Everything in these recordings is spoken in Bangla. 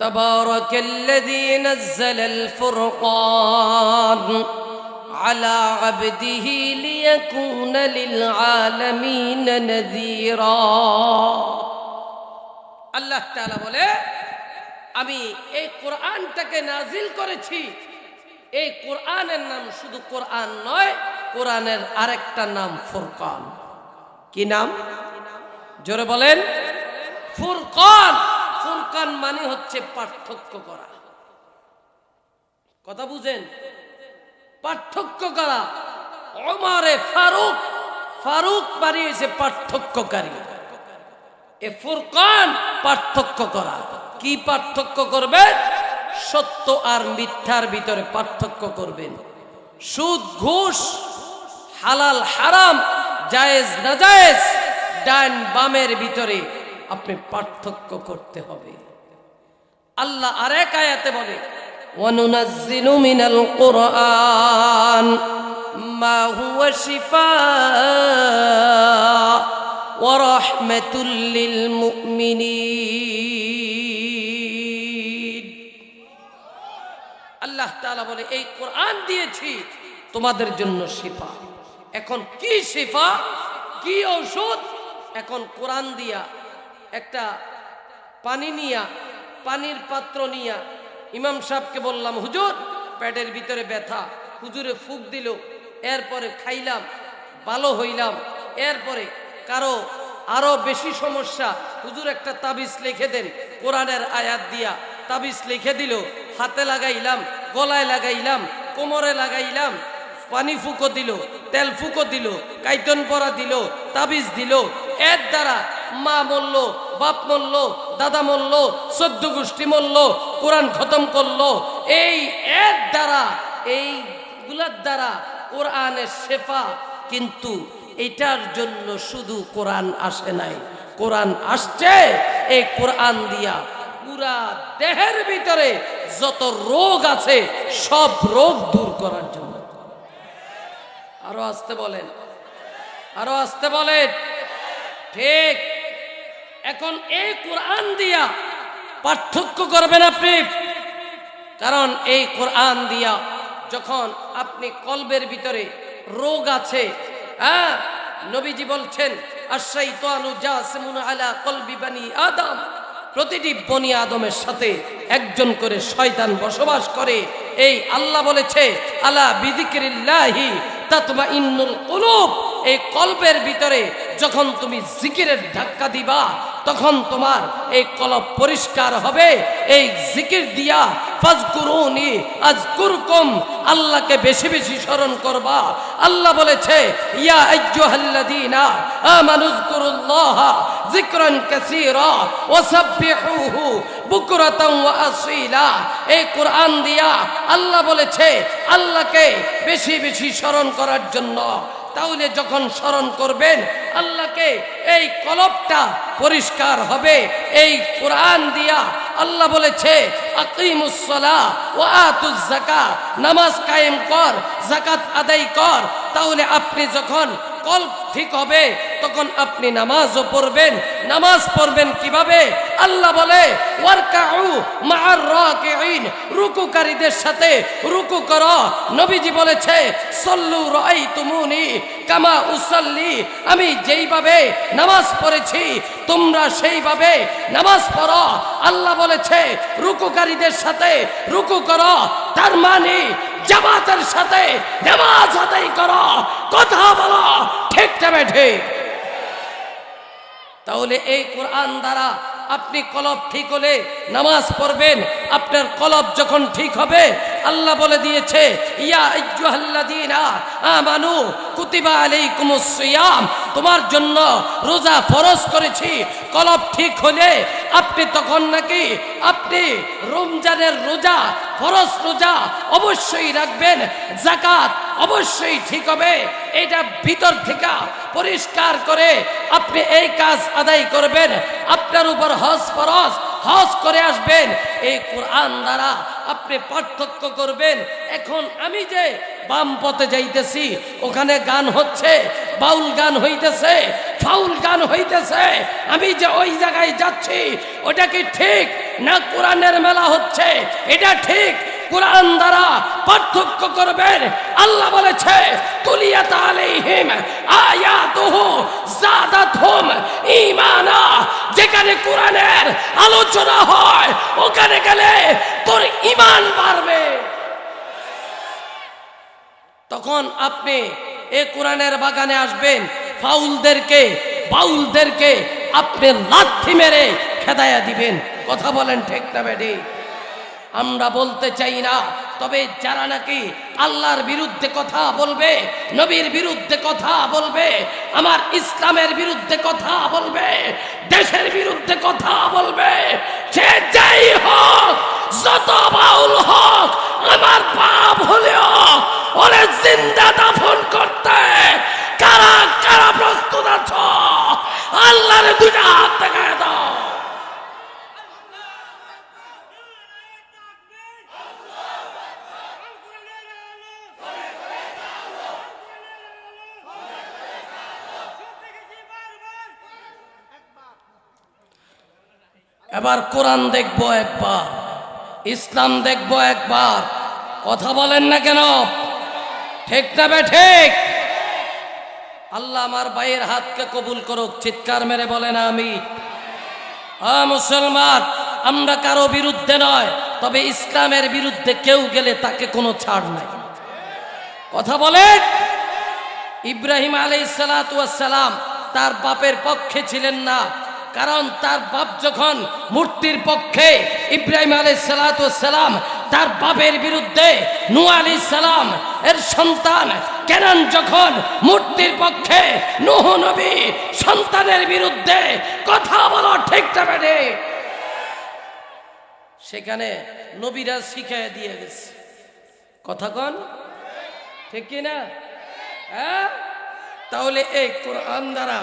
تبارك الذي نزل الفرقان على عبده ليكون للعالمين نذيرا আল্লাহ তাআলা বলে আমি এই কোরআনটাকে নাজিল করেছি এই কোরআনের নাম শুধু কোরআন নয় কোরআনের আরেকটা নাম ফুরকান কি নাম জোরে বলেন ফুরকান ফুরকান মানে হচ্ছে পার্থক্য করা। কথা বুঝেন? পার্থক্য করা। ওমারে ফারুক ফারুক বানিয়েছে পার্থক্যকারী। এ ফুরকান পার্থক্য করা। কি পার্থক্য করবেন সত্য আর মিথ্যার ভিতরে পার্থক্য করবেন। সুদ, ঘুষ, হালাল, হারাম, জায়েজ না জায়েজ ডান বামের ভিতরে আপনি পার্থক্য করতে হবে। আল্লাহ আরেক আয়াতে বলে وننزل من القرآن ما هو شفاء ورحمة للمؤمنين আল্লাহ তাআলা বলে এই কোরআন দিয়েছি তোমাদের জন্য শিফা। এখন কি শিফা? কি ঔষধ? এখন কোরআন দিয়া একটা পানি নিয়া পানির পাত্র নিয়া ইমাম সাহেবকে বললাম, হুজুর, পেটের ভিতরে ব্যথা। হুজুরে ফুক দিল, এরপরে খাইলাম, ভালো হইলাম। এরপরে কারও আরও বেশি সমস্যা, হুজুর একটা তাবিজ লিখে দেন, কোরআনের আয়াত দিয়া। তাবিজ লিখে দিল, হাতে লাগাইলাম, গলায় লাগাইলাম, কোমরে লাগাইলাম, পানি ফুকো দিল, তেল ফুকো দিল, কাইতন পরা দিল, তাবিজ দিল। এর দ্বারা মা মরল বাপ মরল, দাদা মরল, চোদ্দ গোষ্ঠী মরল, কোরআন খতম করল। এই এর দ্বারা এই গুলার দ্বারা কোরআনের শেফা, কিন্তু এটার জন্য শুধু কোরআন আসে নাই। কোরআন আসছে, এই কোরআন দিয়া পুরা দেহের ভিতরে যত রোগ আছে, সব রোগ দূর করার জন্য। আরও আসতে বলেন। আরও আসতে বলেন। ঠিক। এখন এই কোরআন দিয়া পার্থক্য করবেন আপনি। কারণ এই কোরআন দিয়া যখন আপনি কলবের ভিতরে রোগ আছে হ্যাঁ নবীজি বলছেন আলা কলবি বানি আদম। প্রতিটি বনি আদমের সাথে একজন করে শয়তান বসবাস করে। এই আল্লাহ বলেছে, আলা বিদিকিরিল্লাহি তাতমা ইন্নুল কুলুব। এই কল্পের ভিতরে যখন তুমি জিকিরের ধাক্কা দিবা, তখন তোমার এই কলব পরিষ্কার হবে। এই জিকির দিয়া ফাজকুরুনি, আজকুরকুম, আল্লাহকে বেশি বেশি স্মরণ করবা। আল্লাহ বলেছে, ইয়া আইয়ুহাল্লাযীনা আমানুযকুরুল্লাহ যিকরান কাসীরা ওয়াসাব্বিহুহু বুকরাতান ওয়া আসীলা। এই কোরআন দিয়া আল্লাহ বলেছে, আল্লাহকে বেশি বেশি স্মরণ করার জন্য। তাহলে যখন স্মরণ করবেন, আল্লাহকে এই কলবটা পরিষ্কার হবে। এই কোরআন দিয়া আল্লাহ বলেছে জাকা নামাজ কায়েম কর জাকাত আদায় কর। তাহলে আপনি যখন কল্প ঠিক হবে, তখন আপনি নামাজও পড়বেন। নামাজ পড়বেন কীভাবে? আল্লাহ বলে রুকুকারীদের সাথে রুকু করো। নবীজি বলেছে, সল্লু রাআইতুমুনি কামা উসাল্লি। আমি যেইভাবে নামাজ পড়েছি, তোমরা সেইভাবে নামাজ পড়ো। আল্লাহ বলেছে, রুকুকারীদের সাথে রুকু করো। তার মানে জামাতের সাথে নামাজ আদায় করো কথা বলো ঠিক তবে ঠিক? তাহলে এই কোরআন দ্বারা আপনি কলব ঠিক হলে নামাজ পড়বেন। আপনার কলব যখন ঠিক হবে, আল্লাহ বলে দিয়েছে তোমার জন্য রোজা ফরজ করেছি। কলব ঠিক হলে আপনি তখন নাকি, আপনি রমজানের রোজা, ফরজ রোজা অবশ্যই রাখবেন। জাকাত অবশ্যই ঠিক হবে। এটা ভিতর থেকে পরিষ্কার করে আপনি এই কাজ আদায় করবেন। আপনার উপর হজ ফরজ, হজ করে আসবেন। এই কোরআন দ্বারা আপনি পার্থক্য করবেন। এখন আমি যে বাম পথে যাইতেছি, ওখানে গান হচ্ছে, বাউল গান হইতেছে, ফাউল গান হইতেছে। আমি যে ওই জায়গায় যাচ্ছি, ওটা কি ঠিক না কোরআনের মেলা হচ্ছে? এটা ঠিক কোরআন দ্বারা পার্থক্য করবেন। আল্লাহ বলেছে, তুলিয়াত আলাইহিম আয়াতুহু জাদাতহুম ঈমানা। যেখানে কোরআনের আলোচনা হয়, ওখানে গেলে তোর ঈমান বাড়বে। তখন আপনি এ কোরআনের বাগানে আসবেন, ফাউলদেরকে, বাউলদেরকে আপনি লাথি মেরে খেদায়া দিবেন। কথা বলেন ঠিক না বেডি আমরা বলতে চাই না। তবে যারা নাকি আল্লাহর বিরুদ্ধে কথা বলবে, নবীর বিরুদ্ধে কথা বলবে, আমার ইসলামের বিরুদ্ধে কথা বলবে, দেশের বিরুদ্ধে কথা বলবে সে যাই হোক, যত বাউল হোক, আমার পাপ হলেও ওরে জিন্দা দাফন করতে, কারা কারা প্রস্তুত আছো? আল্লাহর দুটা হাত দেখায় দাও। এবার কোরআন দেখব একবার, ইসলাম দেখব একবার। কথা বলেন না কেন? ঠিক না বে ঠিক? আল্লাহ আমার ভাইয়ের হাতকে কবুল করুক, চিৎকার মেরে বলেন আমি মুসলমান, আমরা কারও বিরুদ্ধে নয়, তবে ইসলামের বিরুদ্ধে কেউ গেলে তাকে কোনো ছাড় নাই। কথা বলেন? ইব্রাহিম আলাই সালাম তার বাপের পক্ষে ছিলেন না কারণ তার বাপ যখন মূর্তির পক্ষে ইব্রাহিম আলাই সালাম তার বাপের বিরুদ্ধে নু আলি সালাম এর সন্তান কেনান যখন মূর্তির পক্ষে নুহ নবী সন্তানের বিরুদ্ধে কথা বলো ঠিক বেড়ে সেখানে নবীরা শিখাই দিয়ে গেছে। কথা কন? ঠিক কি না হ্যাঁ? তাহলে এই কোরআন দ্বারা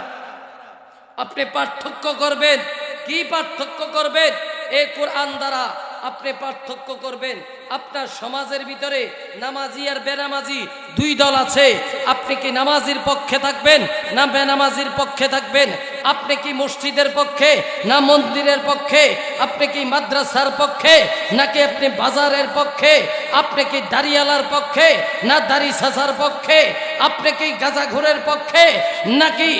আপনি পার্থক্য করবেন। কি পার্থক্য করবেন? এ কোরআন দ্বারা আপনি পার্থক্য করবেন। আপনার সমাজের ভিতরে নামাজি আর বেনামাজি দুই দল আছে। আপনি কি নামাজির পক্ষে থাকবেন না বেনামাজির পক্ষে থাকবেন? আপনি কি মসজিদের পক্ষে না মন্দিরের পক্ষে? আপনি কি মাদ্রাসার পক্ষে নাকি আপনি বাজারের পক্ষে? আপনি কি দাড়িয়ালার পক্ষে না দাড়ি সাসার পক্ষে? আপনি কি গাজাঘুরের পক্ষে নাকি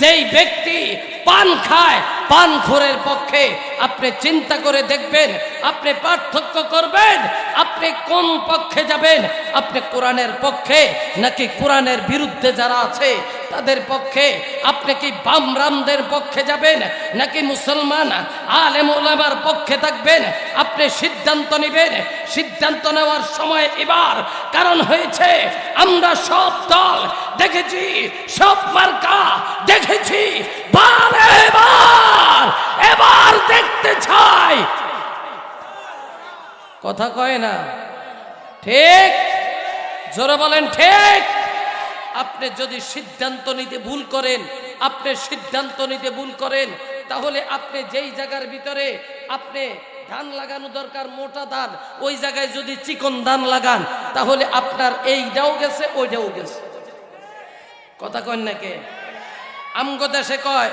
যেই ব্যক্তি পান খায় পান খোরের পক্ষে? আপনি চিন্তা করে দেখবেন, আপনি পার্থক্য করবেন আপনি কোন পক্ষে যাবেন? আপনি কোরআনের পক্ষে নাকি কোরআনের বিরুদ্ধে যারা আছে, তাদের পক্ষে? আপনি কি বামরামদের পক্ষে যাবেন নাকি মুসলমান আলেম ওলামার পক্ষে থাকবেন? আপনি সিদ্ধান্ত নেবেন। সিদ্ধান্ত নেওয়ার সময় এবার, কারণ হয়েছে আমরা সব দল দেখেছি, সব মার্কা দেখেছি। বার এবার এবার দেখতে চাই। কথা কয় না। ঠিক? জোরে বলেন, ঠিক? আপনি যদি সিদ্ধান্ত নিতে ভুল করেন, আপনি সিদ্ধান্ত নিতে ভুল করেন, তাহলে আপনি যেই জায়গার ভিতরে আপনি ধান লাগানো দরকার, মোটা ধান, ওই জায়গায় যদি চিকন ধান লাগান, তাহলে আপনার এইটাও গেছে, ওইটাও গেছে। কথা কন নাকি আমগো দেশে কয়,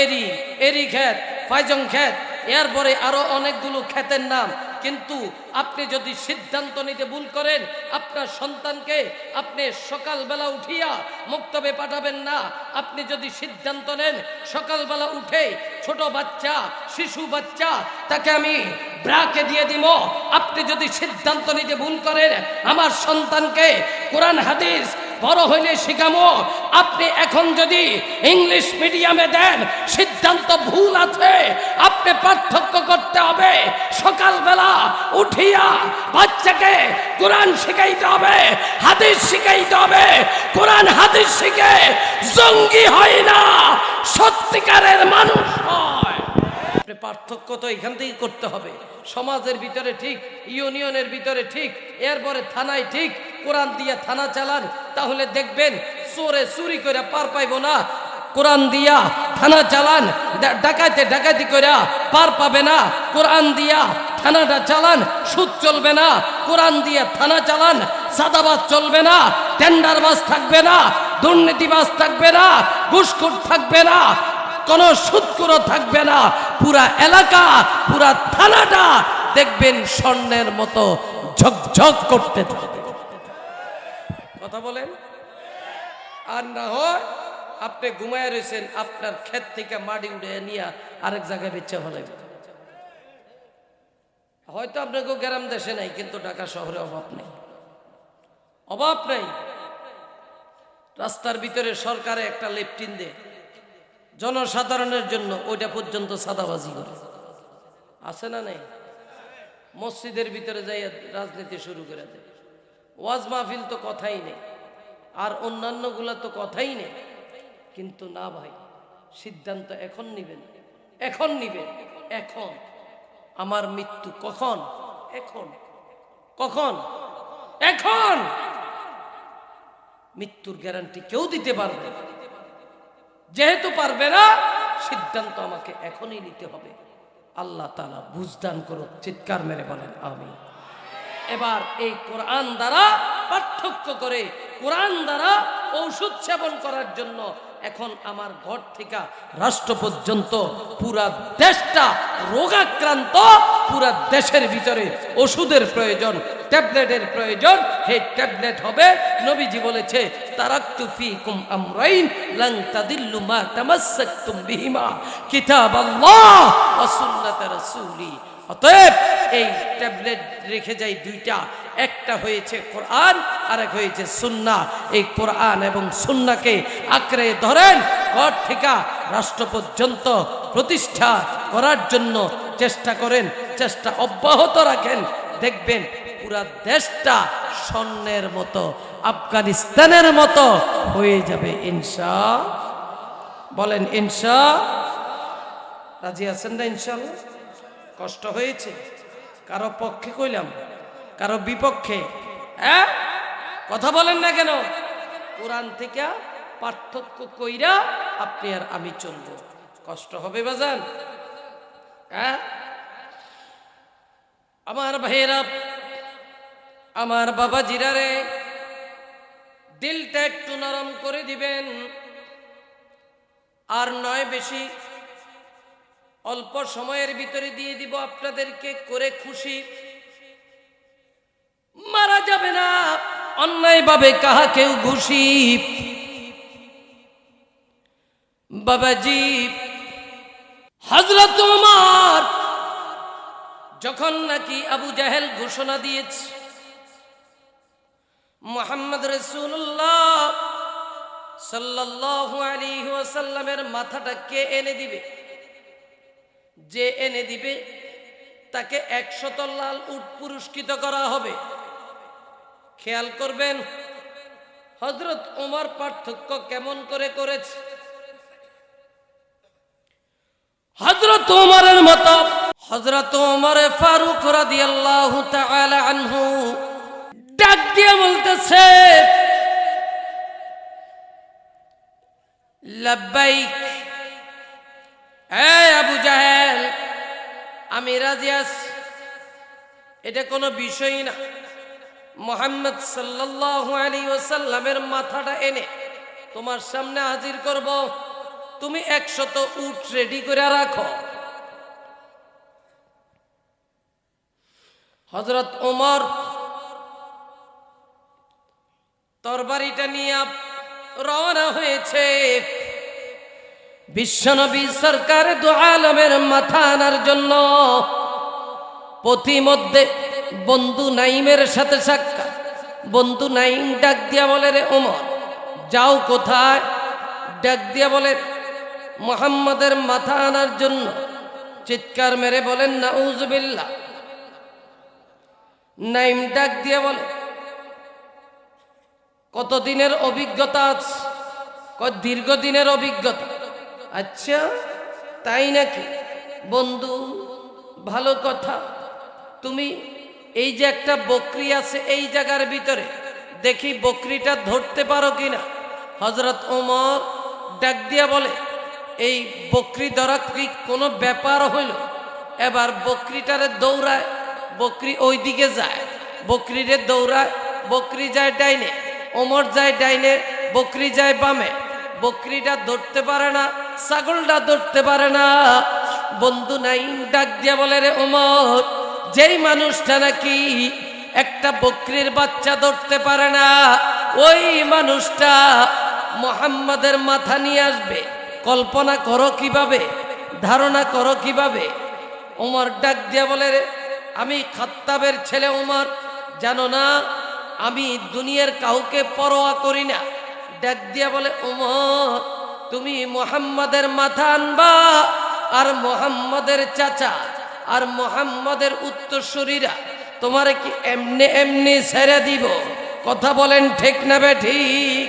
এরি এরি ক্ষেত, ফাইজং ক্ষেত, এরপরে আরও অনেকগুলো ক্ষেতের নাম কিন্তু আপনি যদি সিদ্ধান্ত নিতে ভুল করেন, আপনার সন্তানকে আপনি সকালবেলা উঠিয়া মুক্তবে পাঠাবেন না। আপনি যদি সিদ্ধান্ত নেন, সকালবেলা উঠে ছোট বাচ্চা, শিশু বাচ্চা, তাকে আমি ব্রাকে দিয়ে দিব। আপনি যদি সিদ্ধান্ত নিতে ভুল করেন, আমার সন্তানকে কোরআন, হাদিস বড় হইলে শিখামো। আপনি এখন যদি ইংলিশ মিডিয়ামে দেন, সিদ্ধান্ত ভুল আছে। আপনি পার্থক্য করতে হবে। সকালবেলা উঠিয়া বাচ্চাকে কোরআন শিখাইতে হবে, হাদিস শিখাইতে হবে। কোরআন, হাদিস শিখে জঙ্গি হয় না, সত্যিকারের মানুষ হয়। পার্থক্য তো এখান থেকেই করতে হবে। সমাজের ভিতরে ঠিক, ইউনিয়নের ভিতরে ঠিক, এরপরে থানায় ঠিক, কোরআন দিয়ে থানা চালান তাহলে দেখবেন চোরে চুরি করে পার পাইব না। কোরআন দিয়া থানা চালান ডাকাইতে ডাকাতি করে পার পাবে না। কোরআন দিয়া থানাটা চালান, সুদ চলবে না। কোরআন দিয়ে থানা চালান, সাদাবাজ চলবে না। টেন্ডারবাজ থাকবে না। দুর্নীতিবাজ থাকবে না। ঘুষখোর থাকবে না। কোন সুৎকুরো থাকবে না। পুরা এলাকা, পুরা থানাটা দেখবেন স্বর্ণের মতো ঝকঝক করতে থাকবে কথা বলেন? আর না হয় আপনি ঘুমায় রয়েছেন আপনার ক্ষেত থেকে মাটি উঠে নিয়ে আরেক জায়গায় বেচা ফেলে হয়তো আপনাকে গ্রাম দেশে নাই, কিন্তু ঢাকা শহরে অভাব নেই। অভাব নেই। রাস্তার ভিতরে সরকারে একটা লেপটিন দেয়, জনসাধারণের জন্য ওইটা পর্যন্ত সাদাবাজি করে। আছে না নেই? মসজিদের ভিতরে যাই রাজনীতি শুরু করে দেয়। ওয়াজ মাহফিল তো কথাই নেই, আর অন্যান্যগুলা তো কথাই নেই। কিন্তু না ভাই, সিদ্ধান্ত এখন নিবেন এখন নিবেন, এখন। আমার মৃত্যু কখন? এখন কখন? এখন! মৃত্যুর গ্যারান্টি কেউ দিতে পারবে যেহেতু পারবে না, সিদ্ধান্ত আমাকে এখনই নিতে হবে। আল্লাহ তালা বুঝদান করো চিৎকার মেরে বলেন আমি এবার এই কোরআন দ্বারা পার্থক্য করে, কোরআন দ্বারা ঔষধ সেবন করার জন্য এখন আমার ঘর থেকে রাষ্ট্র পর্যন্ত পুরা দেশটা রোগাক্রান্ত, পুরা দেশের ভিতরে ওষুধের প্রয়োজন, ট্যাবলেটের প্রয়োজন। হে ট্যাবলেট হবে, নবীজি বলেছে, তারাক্তু ফিকুম আমরাইন তাদিল্লু মা অতএব এই ট্যাবলেট রেখে যাই দুইটা। একটা হয়েছে কোরআন আর এক হয়েছে সুন্না এই কোরআন এবং সুন্নাকে আঁকড়ে ধরেন, ঘর থেকে রাষ্ট্র পর্যন্ত প্রতিষ্ঠা করার জন্য চেষ্টা করেন, চেষ্টা অব্যাহত রাখেন। দেখবেন পুরা দেশটা স্বর্ণের মতো, আফগানিস্তানের মতো হয়ে যাবে, ইনশা। বলেন, ইনশা। রাজি আছেন না ইনশাল্লাহ কষ্ট হয়েছে? কারও পক্ষে কইলাম, কারও বিপক্ষে। হ্যাঁ? কথা বলেন না কেন? কোরআন থেকে পার্থক্য কইরা আপনি আর আমি চলবো। কষ্ট হবে বাজান? হ্যাঁ? আমার ভাইয়েরা, আমার বাবা জিরারে দিলটা একটু নরম করে দিবেন। আর নয় বেশি অল্প সময়ের ভিতরে দিয়ে দিব আপনাদেরকে করে খুশি। মারা যাবে না, অন্যায়ভাবে কাহা কেউ ঘুষি। বাবাজি হজরত তোমার যখন নাকি আবু জাহেল ঘোষণা দিয়েছে, মোহাম্মদ রসুল্লাহ সাল্লাল্লাহু আলাইহি ওয়াসাল্লামের মাথাটা কে এনে দিবে? যে এনে দিবে, তাকে একশত লাল উট পুরস্কৃত করা হবে। খেয়াল করবেন হজরত ওমর পার্থক্য কেমন করে করেছে। হজরত ওমরের মতো হজরত ওমরে ফারুক তাআলা আনহু ডাক দিয়ে বলতেছে, লাব্বাইক এই আবু জাহেল আমি রাজি এটা কোনো বিষয় না। মোহাম্মদ সাল্লাল্লাহু আলাইহি ওয়াসাল্লামের মাথাটা এনে তোমার সামনে হাজির করব। তুমি একশত উট রেডি করে রাখো। হজরত ওমর তরবারিটা নিয়ে রওনা হয়েছে। বিশ্বনবী সরকার দু আলমের মাথা আনার জন্য পথিমধ্যে বন্ধু নাইমের সাথে সাক্ষাৎ। বন্ধু নাইম ডাক দিয়া বলে রে ওমর, যাও কোথায়? ডাক দিয়া বলে, মোহাম্মদের মাথা আনার জন্য। চিৎকার মেরে বলেন না উজবিল্লা নাইম ডাক দিয়া বলে, কতদিনের অভিজ্ঞতা আছে? দীর্ঘদিনের অভিজ্ঞতা? আচ্ছা তাই নাকি? বন্ধু, ভালো কথা। তুমি এই যে একটা বকরি আছে এই জায়গার ভিতরে, দেখি বকরিটা ধরতে পারো কিনা? হজরত ওমর ডাক দিয়া বলে, এই বকরি ধরা কি কোনো ব্যাপার হইল? এবার বকরিটারে দৌড়ায়, বকরি ওই দিকে যায়, বকরিরে দৌড়ায়, বকরি যায় ডাইনে, ওমর যায় ডাইনে, বকরি যায় বামে। বকরিটা ধরতে পারে না ছাগলটা ধরতে পারে না। বন্ধু নাই, ডাক দিয়া বলে রে ওমর, যেই মানুষটা নাকি একটা বকরির বাচ্চা ধরতে পারে না, ওই মানুষটা মোহাম্মদের মাথা নিয়ে আসবে। কল্পনা করো কীভাবে, ধারণা করো কীভাবে? ওমর ডাক দিয়া বলে রে, আমি খাত্তাবের ছেলে ওমর, জানো না, আমি দুনিয়ার কাউকে পরোয়া করি না। ডাক দিয়া বলে, ওমর তুমি মোহাম্মদের মাথা আনবা, আর মোহাম্মদের চাচা, আর মোহাম্মদের উত্তরসূরিরা তোমারে কি এমনি এমনি ছেড়ে দিব? কথা বলেন ঠিক না বে ঠিক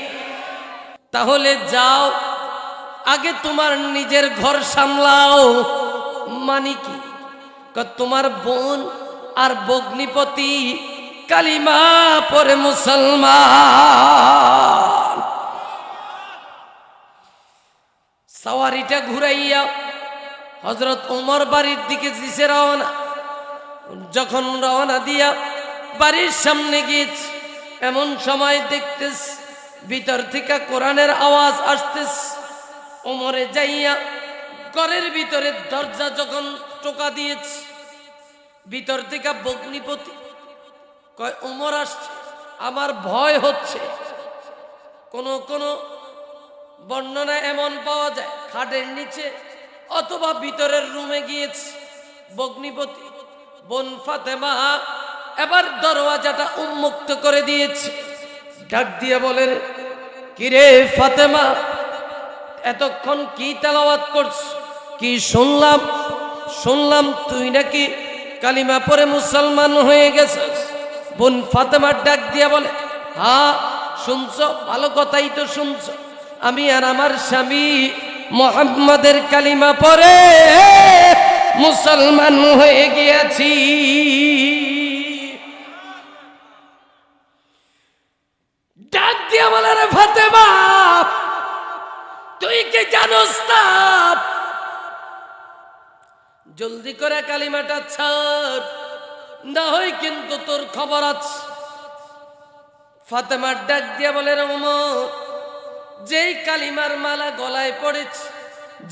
তাহলে যাও, আগে তোমার নিজের ঘর সামলাও। মানে কি? তোমার বোন আর বগ্নিপতি কালিমা পরে মুসলমান। সাওয়ারিটা ঘুরাইয়া হজরত উমর বাড়ির দিকে দিছে রওনা। যখন রওনা দিয়া বাড়ির সামনে গিয়েছে এমন সময় দেখতেস, ভিতর থেকে কোরআনের আওয়াজ আসতেস। ওমরে যাইয়া ঘরের ভিতরে দরজা যখন টোকা দিয়েছে, ভিতর থেকে বগ্নিপতি কয়, ওমর আসছে, আমার ভয় হচ্ছে। কোন কোন বর্ণনা এমন পাওয়া যায়, খাটের নিচে অথবা ভিতরের রুমে গিয়েছে। বগ্নিপতি বোন ফাতেমা, এবার দরওয়াজাটা উন্মুক্ত করে দিয়েছে। ডাক দিয়ে বলেন, কিরে ফাতেমা, এতক্ষণ কি তেলাওয়াত করছ? কি শুনলাম? শুনলাম তুই নাকি কালিমা পরে মুসলমান হয়ে গেছিস। বোন ফাতেমার ডাক দিয়া বলে হা শুনছ, ভালো কথাই তো শুনছ। আমি আর আমার স্বামী মোহাম্মদের কালিমা পরে মুসলমান হয়ে গিয়েছি। ডাক দিয়া বলে রে ফাতেমা, তুই কি জানোস না? জলদি করে কালিমাটা ছাড়, না হয় কিন্তু তোর খবর আছে। ফাতেমার ডাক দিয়া বলে রমর যেই কালিমার মালা গলায় পড়েছি,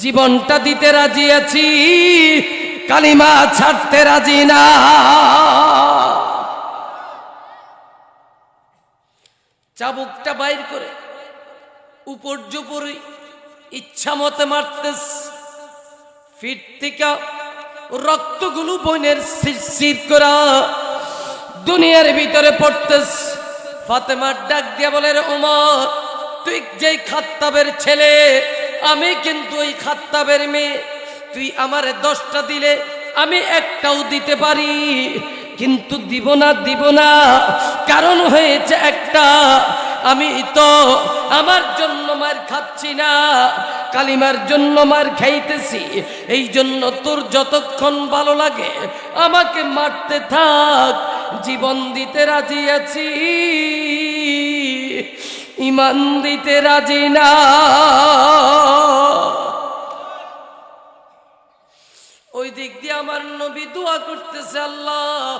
জীবনটা দিতে রাজি আছি, কালিমা ছাড়তে রাজি না। চাবুকটা বাইর করে উপর জুপুরি ইচ্ছা মতে মারতেস ফিট থেকে রক্তগুলো বইনের সিট করা দুনিয়ার ভিতরে পড়তেস ফাতেমার ডাক দিয়া বলে ওমর তুই যেই খাত্তাবের ছেলে, আমি কিন্তু ওই খাত্তাবের মেয়ে। তুই আমার দশটা দিলে আমি একটাও দিতে পারি, কিন্তু দিব না দিব না। কারণ হয়েছে একটা, আমি তো আমার জন্য মার খাচ্ছি না, কালিমার জন্য মার খাইতেছি। এই জন্য তোর যতক্ষণ ভালো লাগে, আমাকে মারতে থাক। জীবন দিতে রাজি আছি। ইমান দিতে রাজি না। ওই দিক দিয়ে আমার নবী দোয়া করতেছে আল্লাহ।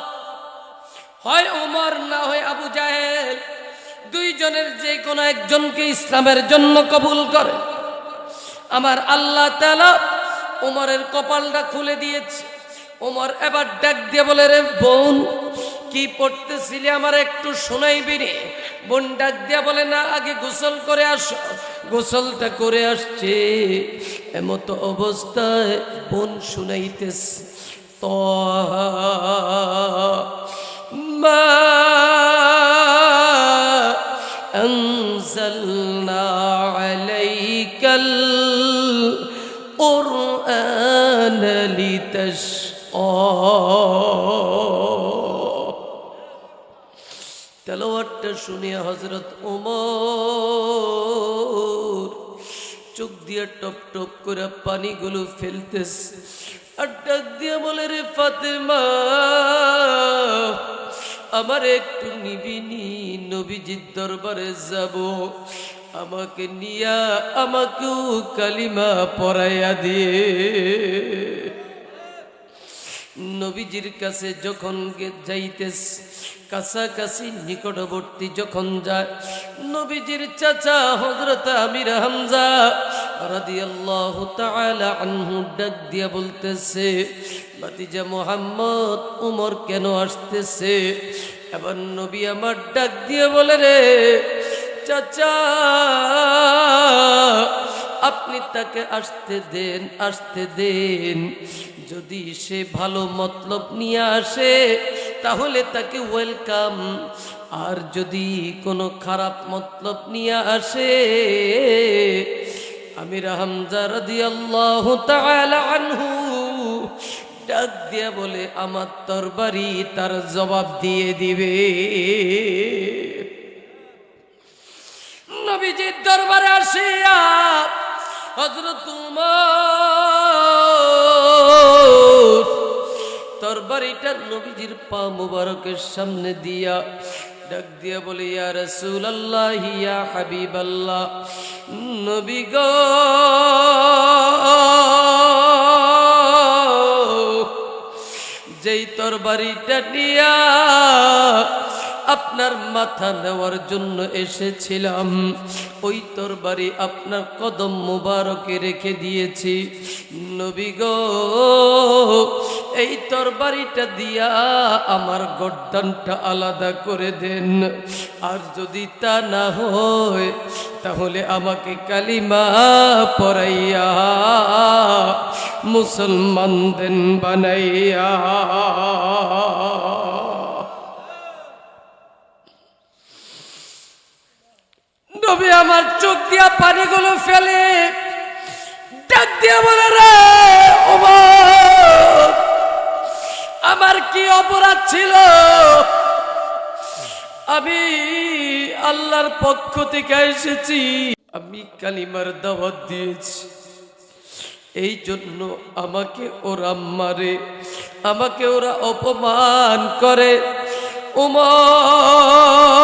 হয় ওমর, না হয় আবু জাহেল। দুইজনের যে কোনো একজনকে ইসলামের জন্য কবুল করে। আমার আল্লাহ তালা ওমরের কপালটা খুলে দিয়েছে। ওমর এবার ডাক দিয়ে বলে, রে বোন কি পড়তেছিলি আমার একটু শোনাইবি রে বোন ডাক দিয়া বলে না আগে গোসল করে আসো গোসলটা করে আসছে এমতো অবস্থায় বোন শুনাইতেছে তো ما أنزلنا عليك القرآن لتشقى তেলাওয়াতটা শুনে হজরত ওমর চোখ দিয়ে টপ টপ করে পানিগুলো ফেলতেছে। আর ডাক দিয়ে বলে, রে ফাতেমা, আমার একটু নিবিনি নবীজির দরবারে যাব। আমাকে নিয়া আমাকেও কালিমা পরাইয়া দিয়ে নবীজির কাছে যখন যাইতেস, কাছাকাছি নিকটবর্তী যখন যায়, নবীজির চাচা হজরত আমির হামজা রাদিয়াল্লাহু তাআলা আনহু ডাক দিয়া বলতেছে, ভাতিজা মোহাম্মদ, উমর কেন আসতেছে? এবার নবী আমার ডাক দিয়ে বলে রে, চাচা আপনি তাকে আসতে দেন আসতে দেন। যদি সে ভালো মতলব নিয়ে আসে, তাহলে তাকে ওয়েলকাম। আর যদি কোনো খারাপ মতলব নিয়ে আসে, আমির হামজা রাদিয়াল্লাহু তাআলা আনহু ডাক দিয়া বলে, আমার তরবারি তার জবাব দিয়ে দিবে। নবীজির দরবারে আসিয়া হজরত তরবারিটা নবীজির পা মুবারকের সামনে দিয়া ডাক দিয়া বলে, ইয়া রাসূলুল্লাহ, ইয়া হাবিবাল্লাহ, নবী গো, যেই তরবারিটা নিয়া আপনার মাথা নেওয়ার জন্য এসেছিলাম। ওই তরবারি আপনার কদম মুবারকে রেখে দিয়েছি। নবী গো, এই তরবারিটা দিয়া আমার গর্দানটা আলাদা করে দেন। আর যদি তা না হয়, তাহলে আমাকে কালিমা পড়াইয়া মুসলমান দেন বানাইয়া। নবী আমার চোখ দিয়া পানিগুলো ফেলে, ডাক দিয়া বলে, রে আমার কি অপরাধ ছিল? আমি আল্লাহর পক্ষ থেকে এসেছি, আমি কালিমার দাওয়াত দিয়েছি। এই জন্য আমাকে ওরা মারে, আমাকে ওরা অপমান করে। উমর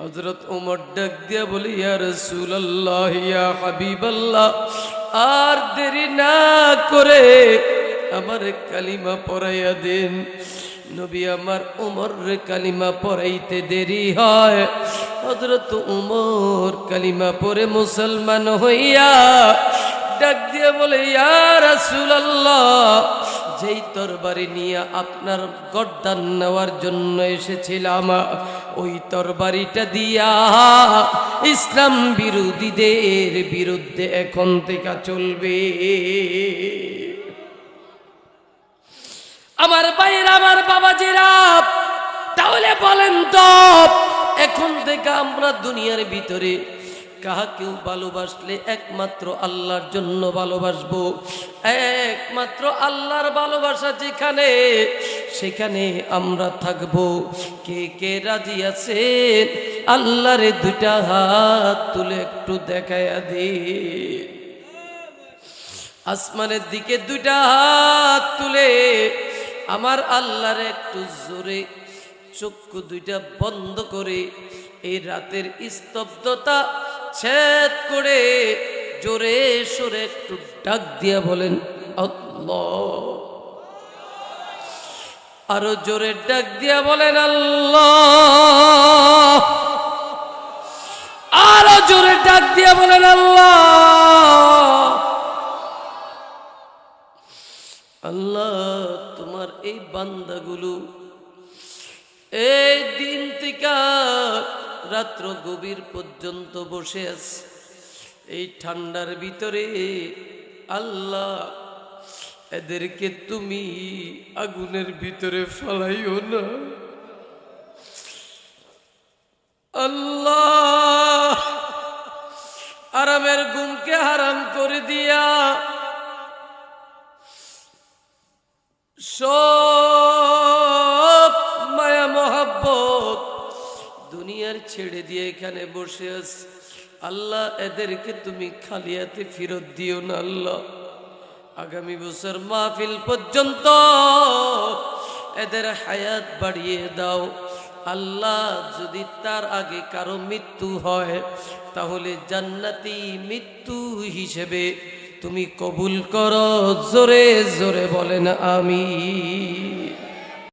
হজরত উমর ডাক দিয়া বলি, ইয়া রাসূলুল্লাহ, ইয়া হাবিবাল্লাহ, আর দেরি না করে আমার কালিমা পড়াইয়া দেন। নবী আমার উমর কালিমা পড়াইতে দেরি হয়। হজরত উমর কালিমা পড়ে মুসলমান হইয়া ডাক দিয়া বলে, ইয়া রাসূলুল্লাহ যেই তরবারি নিয়ে আপনার গর্দান নেওয়ার জন্য এসেছিলাম, ওই তরবারিটা দিয়া ইসলাম বিরোধীদের বিরুদ্ধে এখন থেকে চলবে। আমার বাইর আমার বাবা বাবাজিরা, তাহলে বলেন তো, এখন থেকে আমরা দুনিয়ার ভিতরে কাহাকেও ভালোবাসলে একমাত্র আল্লাহর জন্য ভালোবাসবো। একমাত্র আল্লাহর ভালোবাসা যেখানে, সেখানে আমরা থাকব। কে কে রাজি আছে আল্লাহরে দুটা হাত তুলে একটু দেখায়া দিন। আসমানের দিকে দুইটা হাত তুলে, আমার আল্লাহর একটু জোরে চক্ষু দুইটা বন্ধ করে, এই রাতের স্তব্ধতা ছেদ করে জোরে সোরে একটু ডাক দিয়া বলেন আরও জোরে ডাক দিয়া বলেন, আল্লাহ। আরও জোরে ডাক দিয়া বলেন, আল্লাহ। আল্লাহ, তোমার এই বান্দাগুলো এই দিন থেকে রাত্র গভীর পর্যন্ত বসে আছে। এই ঠান্ডার ভিতরে আল্লাহ, এদেরকে তুমি আগুনের ভিতরে ফেলাইও না। আল্লাহ, আরামের গুমকে হারাম করে দিয়া সব ছেড়ে দিয়ে এখানে বসে আস আল্লাহ, এদেরকে তুমি খালিয়াতে ফেরত দিও না আল্লাহ। আগামী বছর মাহফিল পর্যন্ত এদের হায়াত বাড়িয়ে দাও। আল্লাহ, যদি তার আগে কারও মৃত্যু হয়, তাহলে জান্নাতি মৃত্যু হিসেবে তুমি কবুল করো। জোরে জোরে বলেন আমি